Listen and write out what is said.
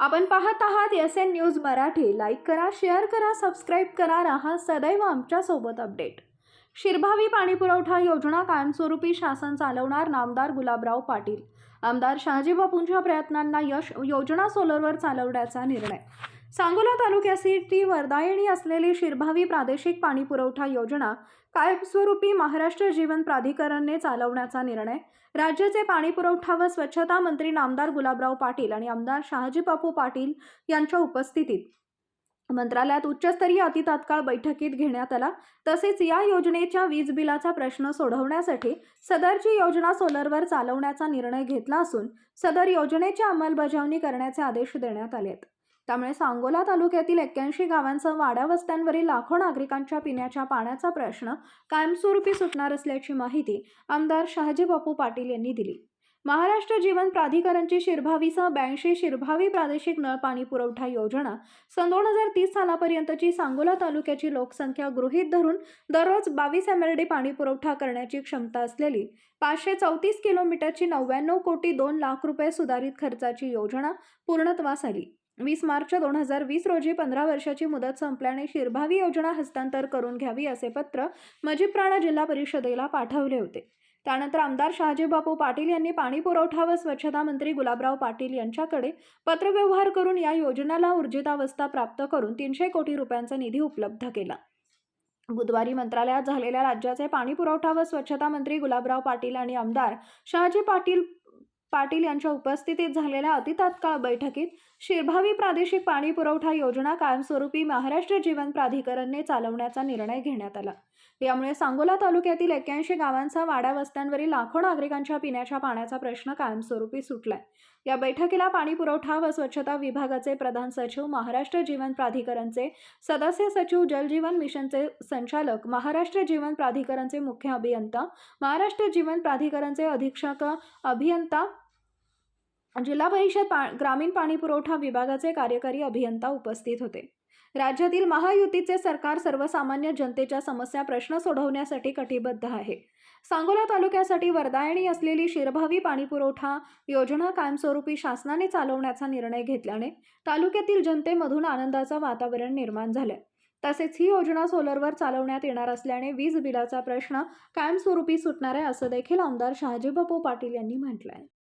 आपण पाहत आहात S N news Marathi. Like करा शेअर करा सबस्क्राईब करा. राहा सदैव आमच्यासोबत अपडेट शिरभावी पाणीपुरवठा योजना कायमस्वरूपी शासन चालवणार नामदार गुलाबराव पाटील. आमदार शहाजी बापूंच्या प्रयत्नांना यश योजना सोलरवर चालवण्याचा निर्णय. सांगोला तालुक्यासाठी वरदायणी असलेली शिरभावी प्रादेशिक पाणीपुरवठा योजना कायमस्वरूपी महाराष्ट्र जीवन प्राधिकरणने चालवण्याचा निर्णय. राज्याचे पाणीपुरवठा व स्वच्छता मंत्री नामदार गुलाबराव पाटील आणि आमदार शहाजी बापू पाटील यांच्या उपस्थितीत मंत्रालयात उच्चस्तरीय अतितात्काळ बैठकीत घेण्यात आला. तसेच या योजनेच्या वीज बिलाचा प्रश्न सोडवण्यासाठी सदरची योजना सोलरवर चालवण्याचा निर्णय घेतला असून सदर योजनेची अंमलबजावणी करण्याचे आदेश देण्यात आले आहेत त्यामुळे सांगोला तालुक्यातील एक्क्याऐंशी गावांसह वाड्या वस्त्यांवरील लाखो नागरिकांच्या पिण्याच्या पाण्याचा प्रश्न कायमस्वरूपी सुटणार असल्याची माहिती आमदार शहाजी बापू पाटील यांनी दिली. महाराष्ट्र जीवन प्राधिकरणची शिरभावीसह ब्याऐंशी शिरभावी प्रादेशिक नळ पाणी पुरवठा योजना सन दोन हजार तीस सालापर्यंतची सांगोला तालुक्याची लोकसंख्या गृहीत धरून दररोज बावीस एम एल डी पाणी पुरवठा करण्याची क्षमता असलेली पाचशे चौतीस किलोमीटरची नव्याण्णव कोटी दोन लाख रुपये सुधारित खर्चाची योजना पूर्णत्वास आली वीस मार्च दोन हजार वीस रोजी पंधरा वर्षाची मुदत संपल्याने शिरभावी योजना हस्तांतर करून घ्यावी असे पत्र मजिप्राणा जिल्हा परिषदेला पाठवले होते. त्यानंतर आमदार शहाजी बापू पाटील यांनी पाणी पुरवठा व स्वच्छता मंत्री गुलाबराव पाटील यांच्याकडे पत्रव्यवहार करून या योजनेला ऊर्जितावस्था प्राप्त करून तीनशे कोटी रुपयांचा निधी उपलब्ध केला. बुधवारी मंत्रालयात झालेल्या राज्याचे पाणी पुरवठा व स्वच्छता मंत्री गुलाबराव पाटील आणि आमदार शहाजी पाटील पाटील यांच्या उपस्थितीत झालेल्या अतितात्काळ बैठकीत शिरभावी प्रादेशिक पाणी पुरवठा योजना कायमस्वरूपी महाराष्ट्र जीवन प्राधिकरणने चालवण्याचा निर्णय घेण्यात आला. यामुळे सांगोला तालुक्यातील एक्क्याऐंशी गावांचा वाड्या वस्त्यांवरील लाखो नागरिकांच्या पिण्याच्या पाण्याचा प्रश्न कायमस्वरूपी सुटलाय. या बैठकीला पाणी पुरवठा व स्वच्छता विभागाचे प्रधान सचिव महाराष्ट्र जीवन प्राधिकरणचे सदस्य सचिव जलजीवन मिशनचे संचालक महाराष्ट्र जीवन प्राधिकरणचे मुख्य अभियंता महाराष्ट्र जीवन प्राधिकरणचे अधीक्षक अभियंता जिल्हा परिषद पा ग्रामीण पाणी पुरवठा विभागाचे कार्यकारी अभियंता उपस्थित होते. राज्यातील महायुतीचे सरकार सर्वसामान्य जनतेच्या समस्या प्रश्न सोडवण्यासाठी कटिबद्ध आहे. सांगोला तालुक्यासाठी वरदायणी असलेली शिरभावी पाणीपुरवठा योजना कायमस्वरूपी शासनाने चालवण्याचा निर्णय घेतल्याने तालुक्यातील जनतेमधून आनंदाचं वातावरण निर्माण झालं. तसेच ही योजना सोलरवर चालवण्यात येणार असल्याने वीज बिलाचा प्रश्न कायमस्वरूपी सुटणार आहे असं देखील आमदार शहाजीबापू पाटील यांनी म्हटलं आहे